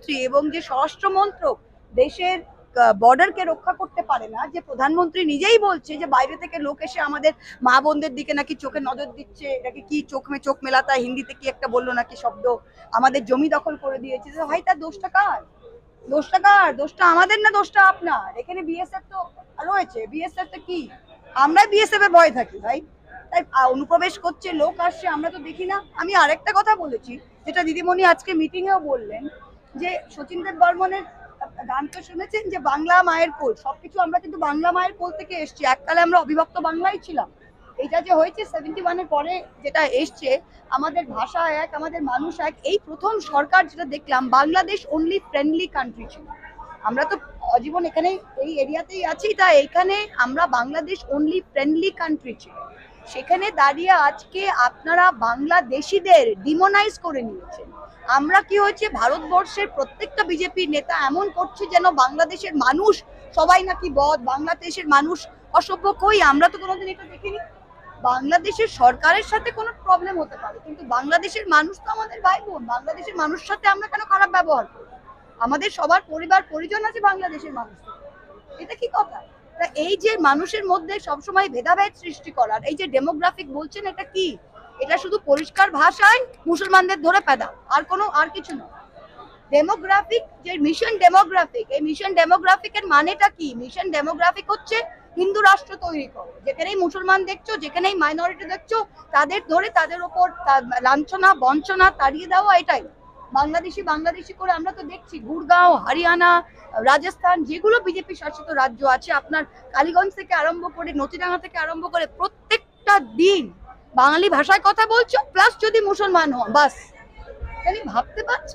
প্রধানমন্ত্রী এবং যে স্বরাষ্ট্র মন্ত্রক দেশের বর্ডারকে রক্ষা করতে পারে না, যে প্রধানমন্ত্রী নিজেই বলছে যে বাইরে থেকে লোক এসে আমাদের মা বোনদের দিকে নাকি চোখে নজর দিচ্ছে, নাকি কি চোখ মে, চোখ মেলাতা হিন্দিতে কি একটা বলল নাকি শব্দ আমাদের জমি দখল করে দিয়েছে। তো ভাই, তার দোষটা কার? দোষটা কার? দোষটা আমাদের না দোষটা আপনার? এখানে বিএসএফ তো রয়েছে। বিএসএফ তো কি? আমরা বিএসএফ এর ভয় থাকি ভাই। তাই অনুপ্রবেশ করছে, লোক আসছে, আমরা তো দেখি না। আমি আরেকটা কথা বলেছি, যেটা দিদিমণি আজকে মিটিংয়েও বললেন যে সচিন দেব বর্মনের গান তো শুনেছেন যে বাংলা মায়ের কোল, সবকিছু আমরা কিন্তু বাংলা মায়ের কোল থেকে এসছি। এককালে আমরা অবিভক্ত বাংলাই ছিলাম। এটা যে হয়েছে সেভেন্টি ওয়ানের পরে যেটা এসছে, আমাদের ভাষা এক, আমাদের মানুষ এক, এই প্রথম সরকার যেটা দেখলাম, বাংলাদেশ অনলি ফ্রেন্ডলি কান্ট্রি ছিল। আমরা তো অজীবন এখানে এই এরিয়াতেই আছি তাই এখানে আমরা বাংলাদেশ অনলি ফ্রেন্ডলি কান্ট্রি ছিল সেখানে দাঁড়িয়ে আজকে আপনারা বাংলাদেশিদের ডিমোনাইজ করে নিয়েছেন। আমরা কি হয়েছে, ভারতবর্ষের প্রত্যেকটা বিজেপি নেতা এমন করছে যেন বাংলাদেশের মানুষ সবাই নাকি বদ, বাংলাদেশের মানুষ অসভ্য কই? আমরা তো কোনোদিন এটা দেখিনি। বাংলাদেশের সরকারের সাথে কোনো প্রবলেম হতে পারে, কিন্তু বাংলাদেশের মানুষ তো আমাদের ভাই বোন বাংলাদেশের মানুষ সাথে আমরা কেন খারাপ ব্যবহার করি? আমাদের সবার পরিবার, পরিজন আছে বাংলাদেশের মানুষ। এটা কি কথা? এই যে মানুষের মধ্যে সবসময় ভেদাভেদ সৃষ্টি করার, এই যে ডেমোগ্রাফিক বলছেন, এটা কি? এটা শুধু পরিষ্কার ভাষায় মুসলমানদের ধরে পেদা আর কোনো, আর কিছু নয় ডেমোগ্রাফিক যে মিশন ডেমোগ্রাফিক এই মিশন ডেমোগ্রাফিকের মানেটা কি? মিশন ডেমোগ্রাফিক হচ্ছে হিন্দু রাষ্ট্র তৈরি করো। যেখানেই মুসলমান দেখছ, যেখানেই মাইনরিটি দেখছ, তাদের ধরে তাদের ওপর লাঞ্ছনা, বঞ্চনা তাড়িয়ে দেওয়া এটাই। বাংলাদেশি বাংলাদেশি করে আমরা তো দেখছি, গুড়গাঁও, হরিয়ানা রাজস্থান যেগুলো বিজেপি শাসিত রাজ্য আছে আপনার কালীগঞ্জ থেকে আরম্ভ করে নতিডাঙ্গা থেকে আরম্ভ করে প্রত্যেকটা দিন বাঙালি ভাষায় কথা বলছো প্লাস যদি মুসলমান হন বাস। খালি ভাবতে পারছ?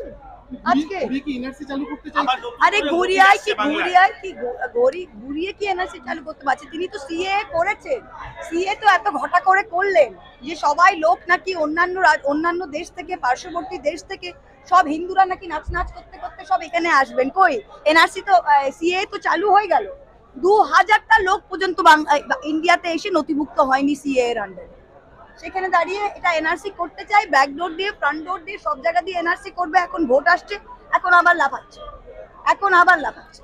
আজকে কি এনআরসি চালু করতে চাইছেন আরে গড়িয়ায় কি গড়িয়ায় কি গড়ি ঘুরিয়ে কি এনআরসি চালু করতে পারছে? তিনি তো সিএ করেছেন। সিএ তো এত ঘটা করে করলেন যে সবাই লোক নাকি অন্যান্য রাজ- অন্যান্য দেশ থেকে পার্শ্ববর্তী দেশ থেকে সব হিন্দুরা নাকি নাচ নাচ করতে করতে সব এখানে আসবেন। কই? এনআরসি তো সিএ তো চালু হয়ে গেল। দু হাজারটা লোক পর্যন্ত ইন্ডিয়াতে এসে নথিভুক্ত হয়নি সিএ এর আন্ডারে সেখানে দাঁড়িয়ে এটা এনআরসি করতে চাই ব্যাকডোর দিয়ে ফ্রন্ট ডোর দিয়ে, সব জায়গা দিয়ে এনআরসি করবে, এখন ভোট আসছে, এখন আবার লাফাচ্ছে। এখন আবার লাফাচ্ছে।